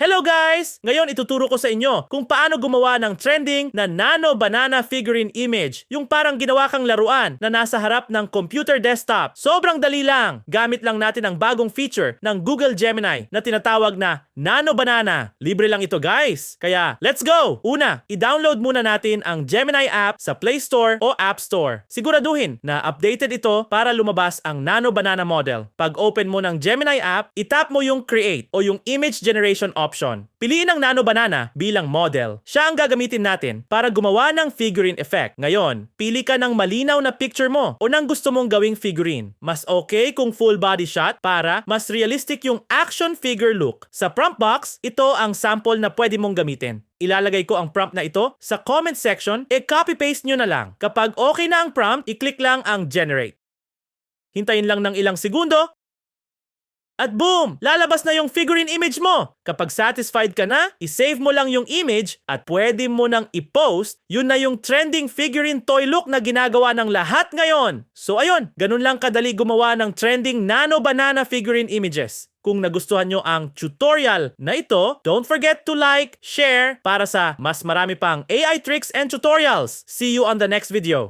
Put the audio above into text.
Hello guys! Ngayon ituturo ko sa inyo kung paano gumawa ng trending na nano banana figurine image. Yung parang ginawa kang laruan na nasa harap ng computer desktop. Sobrang dali lang. Gamit lang natin ang bagong feature ng Google Gemini na tinatawag na Nano Banana. Libre lang ito guys. Kaya let's go! Una, i-download muna natin ang Gemini app sa Play Store o App Store. Siguraduhin na updated ito para lumabas ang Nano Banana model. Pag open mo ng Gemini app, itap mo yung Create o yung Image Generation option. Piliin ang Nano Banana bilang model. Siya ang gagamitin natin para gumawa ng figurine effect. Ngayon, pili ka ng malinaw na picture mo o ng gusto mong gawing figurine. Mas okay kung full body shot para mas realistic yung action figure look. Sa prompt box, ito ang sample na pwede mong gamitin. Ilalagay ko ang prompt na ito sa comment section, e-copy-paste nyo na lang. Kapag okay na ang prompt, i-click lang ang generate. Hintayin lang ng ilang segundo at boom! Lalabas na yung figurine image mo! Kapag satisfied ka na, isave mo lang yung image at pwede mo nang i-post, yun na yung trending figurine toy look na ginagawa ng lahat ngayon. So ayun, ganun lang kadali gumawa ng trending nano banana figurine images. Kung nagustuhan nyo ang tutorial na ito, don't forget to like, share para sa mas marami pang AI tricks and tutorials. See you on the next video.